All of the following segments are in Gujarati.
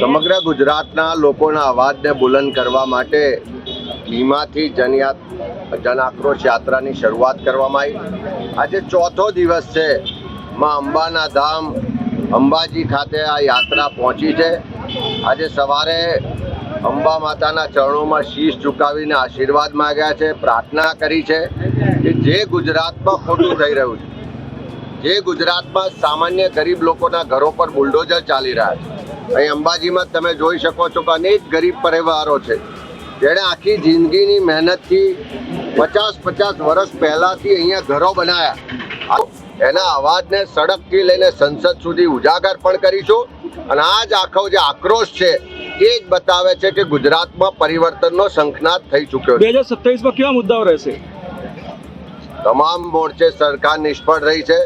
સમગ્ર ગુજરાતના લોકોના અવાજને બુલંદ કરવા માટે ભીમાથી જનયાત જન આક્રોશ યાત્રાની શરૂઆત કરવામાં આવી. આજે ચોથો દિવસ છે. માં અંબાના ધામ અંબાજી ખાતે આ યાત્રા પહોંચી છે. આજે સવારે અંબા માતાના ચરણોમાં શીશ ઝુકાવીને આશીર્વાદ માગ્યા છે, પ્રાર્થના કરી છે કે જે ગુજરાતમાં ખોટું થઈ રહ્યું છે જે ગુજરાતમાં સામાન્ય ગરીબ લોકોના ઘરો પર બુલડોઝર ચાલી રહ્યા છે. અહીં અંબાજીમાં તમે જોઈ શકો છો કે અનેક ગરીબ પરિવારો છે. જેણે આખી જિંદગીની મહેનતથી પચાસ પચાસ વર્ષ પહેલાંથી અહીંયા ઘરો બનાવ્યા. એના અવાજને સડકથી લઈને સંસદ સુધી ઉજાગર પણ કરીશું. અને આ જ આખો જે આક્રોશ છે એ જ બતાવે છે કે ગુજરાતમાં પરિવર્તનનો શંખનાદ થઈ ચૂક્યો છે. બે હજાર સત્યાવીસમાં કેવા મુદ્દાઓ રહેશે? તમામ મોરચે સરકાર નિષ્ફળ રહી છે.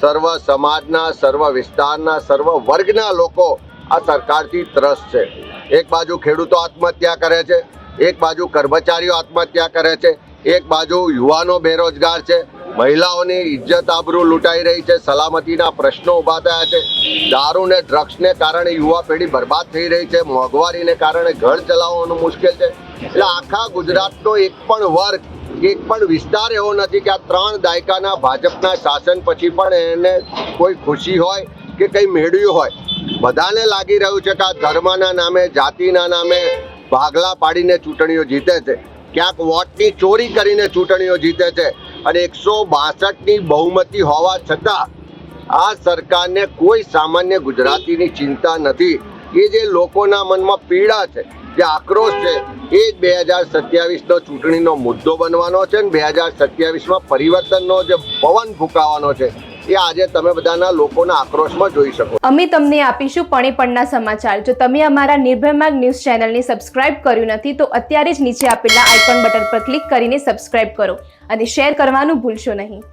સર્વ સમાજના, સર્વ વિસ્તારના, સર્વ વર્ગના લોકો આ સરકારથી ત્રસ્ત છે. એક બાજુ ખેડૂતો આત્મહત્યા કરે છે, એક બાજુ કર્મચારીઓ આત્મહત્યા કરે છે, એક બાજુ યુવાનો બેરોજગાર છે, મહિલાઓની ઇજ્જત આબરૂ લૂંટાઈ રહી છે, સલામતીના પ્રશ્નો ઊભા થયા છે દારૂ ને ડ્રગ્સને કારણે યુવા પેઢી બરબાદ થઈ રહી છે, મોંઘવારીને કારણે ઘર ચલાવવાનું મુશ્કેલ છે. એટલે આખા ગુજરાતનો એક પણ વર્ગ એક પણ વિસ્તાર એવો નથી કે આ ત્રણ દાયકાના ભાજપના શાસન પછી પણ એને કોઈ ખુશી હોય કે કંઈ મેળવ્યું હોય. બધાને લાગી રહ્યું છે કે આ ધર્મના નામે, જાતિના નામે ભાગલા પાડીને ચૂંટણીઓ જીતે છે. ક્યાંક વોટની ચોરી કરીને ચૂંટણીઓ જીતે છે અને એકસો બાસઠની બહુમતી હોવા છતાં આ સરકારને કોઈ સામાન્ય ગુજરાતીની ચિંતા નથી. એ જે લોકોના મનમાં પીડા છે જે આક્રોશ છે, એ જ બે હજાર સત્યાવીસનો ચૂંટણીનો મુદ્દો બનવાનો છે અને બે હજાર સત્યાવીસમાં પરિવર્તનનો જે પવન ફૂંકાવાનો છે, એ આજે તમે બધાના લોકોના આક્રોશમાં જોઈ શકો. અમે તમને આપીશું પણે પણના સમાચાર. જો તમે અમારા નિર્ભય ન્યૂઝ ચેનલને સબસ્ક્રાઇબ કર્યું નથી, તો અત્યારે જ નીચે આપેલા આઇકોન બટન પર ક્લિક કરીને સબસ્ક્રાઇબ કરો અને શેર કરવાનું ભૂલશો નહીં.